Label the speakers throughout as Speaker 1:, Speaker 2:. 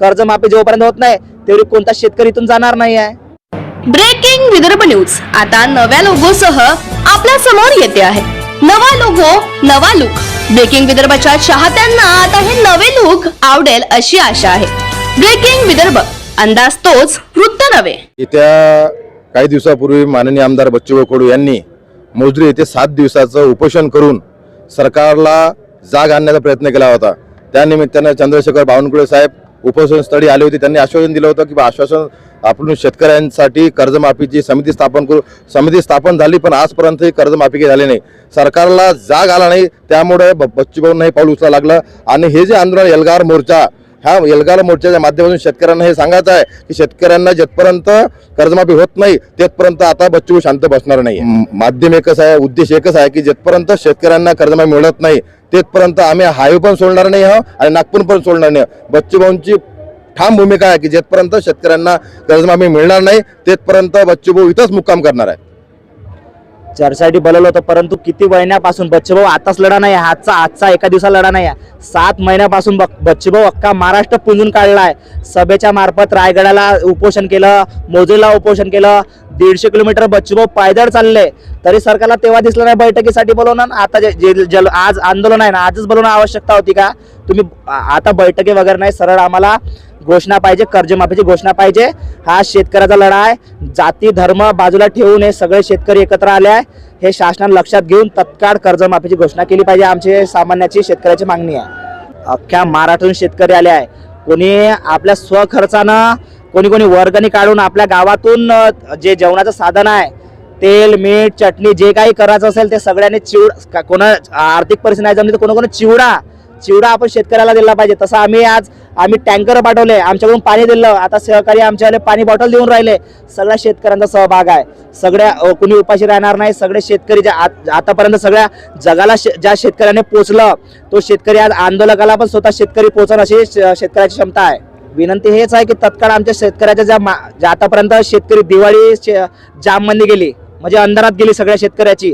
Speaker 1: कर्जमाफी जोपर्यंत होत नाही तेवढी कोणता शेतकरी इथून जाणार नाही आहे
Speaker 2: ब्रेकिंग विदर्भ न्यूज. आता नव्या लोगो सह आपल्यासमोर येते आहे. नवा लोगो नवा लुक ब्रेकिंग विदर्भाच्या चाहत्यांना आता हे नवे लुक आवडेल अशी आशा आहे. ब्रेकिंग विदर्भ अंदाज तोच वृत्त नव्हे.
Speaker 3: येत्या काही दिवसापूर्वी माननीय आमदार बच्चूभाऊ कडू यांनी मोजरी येथे सात दिवसाचं उपोषण करून सरकारला जाग आणण्याचा प्रयत्न केला होता. त्यानिमित्तानं चंद्रशेखर बावनकुळे साहेब उपोषणस्थळी आले होते. त्यांनी आश्वासन दिलं होतं की आश्वासन आपण शेतकऱ्यांसाठी कर्जमाफीची समिती स्थापन करू. समिती स्थापन झाली पण आजपर्यंत कर्जमाफी काही झाली नाही. सरकारला जाग आला नाही. त्यामुळे बच्चूभाऊंना हे पाऊल उचला लागलं. आणि हे जे आंदोलन एल्गार मोर्चा ह्या एल्गार मोर्चाच्या माध्यमातून शेतकऱ्यांना हे सांगायचं आहे की शेतकऱ्यांना जेथपर्यंत कर्जमाफी होत नाही तेथपर्यंत आता बच्चू शांत बसणार नाही. माध्यम एकच आहे उद्देश एकच आहे की जेथपर्यंत शेतकऱ्यांना कर्जमाफी मिळत नाही तेथपर्यंत आम्ही हायवे पण सोडणार नाही आहोत आणि नागपूर पण सोडणार नाही आहोत. बच्चूभाऊंची ठाम भूमिका आहे की जेथपर्यंत शेतकऱ्यांना कर्जमाफी मिळणार नाही तेथपर्यंत बच्चूभाऊ इथंच मुक्काम करणार आहे
Speaker 1: चर्चेसाठी बोलवलं होतं परंतु किती महिन्यापासून बच्चूभाऊ आताच लढा नाही आजचा आजचा एका दिवसा लढा नाही आहे. सात महिन्यापासून बच्चूभाऊ अख्खा महाराष्ट्र पुंजून काढला आहे सभेच्या मार्फत रायगडाला उपोषण केलं मोजेला उपोषण केलं दीडशे किलोमीटर बच्चूभाऊ पायदळ चालले तरी सरकारला तेव्हा दिसलं नाही बैठकीसाठी बोलवणं आता जे- जे जल आज आंदोलन आहे ना आजच बोलवणं आवश्यकता होती का? तुम्ही आता बैठकी वगैरे नाही सरळ आम्हाला घोषणा पाहिजे कर्जमाफीची घोषणा पाहिजे. हा शेतकऱ्याचा लढा आहे. जाती धर्म बाजूला ठेवून हे सगळे शेतकरी एकत्र आले आहे. हे शासनाने लक्षात घेऊन तत्काळ कर्जमाफीची घोषणा केली पाहिजे आमची सामान्याची शेतकऱ्याची मागणी आहे. अख्ख्या महाराष्ट्रातून शेतकरी आले आहे. कोणी आपल्या स्वखर्चानं कोणी कोणी वर्गणी काढून आपल्या गावातून जे जेवणाचं साधन आहे तेल मीठ चटणी जे काही करायचं असेल ते सगळ्यांनी चिवड कोणा आर्थिक परिस्थिती नाही जमली तर कोणा कोणी चिवडा चिवडा आपण शेतकऱ्याला दिला पाहिजे. तसं आम्ही आज आम्ही टँकर पाठवले आमच्याकडून पाणी दिलं आता सहकारी आमच्याकडे पाणी बॉटल देऊन राहिले. सगळ्या शेतकऱ्यांचा सहभाग आहे. सगळ्या कुणी कोणी उपाशी राहणार नाही. सगळे शेतकरी ज्या आतापर्यंत सगळ्या जगाला शे- ज्या शेतकऱ्याने पोचलं तो शेतकरी आज आंदोलकाला पण स्वतः शेतकरी पोचणं अशी श- शेतकऱ्याची क्षमता आहे. विनंती हेच आहे की तत्काळ आमच्या शेतकऱ्याच्या ज्या मा- ज्या आतापर्यंत शेतकरी दिवाळी शे- जाममध्ये गेली म्हणजे अंधारात गेली सगळ्या शेतकऱ्याची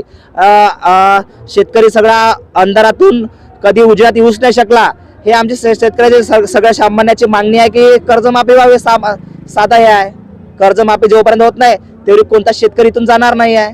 Speaker 1: शेतकरी सगळा अंधारातून कधी उजेडात येऊच नाही शकला हे आमच्या शे- सगळ्या सामान्याची मागणी आहे की कर्जमाफी व्हावी सामा- साधा हे आहे. कर्जमाफी जोपर्यंत होत नाही तेवढी कोणता शेतकरी इथून जाणार नाही आहे.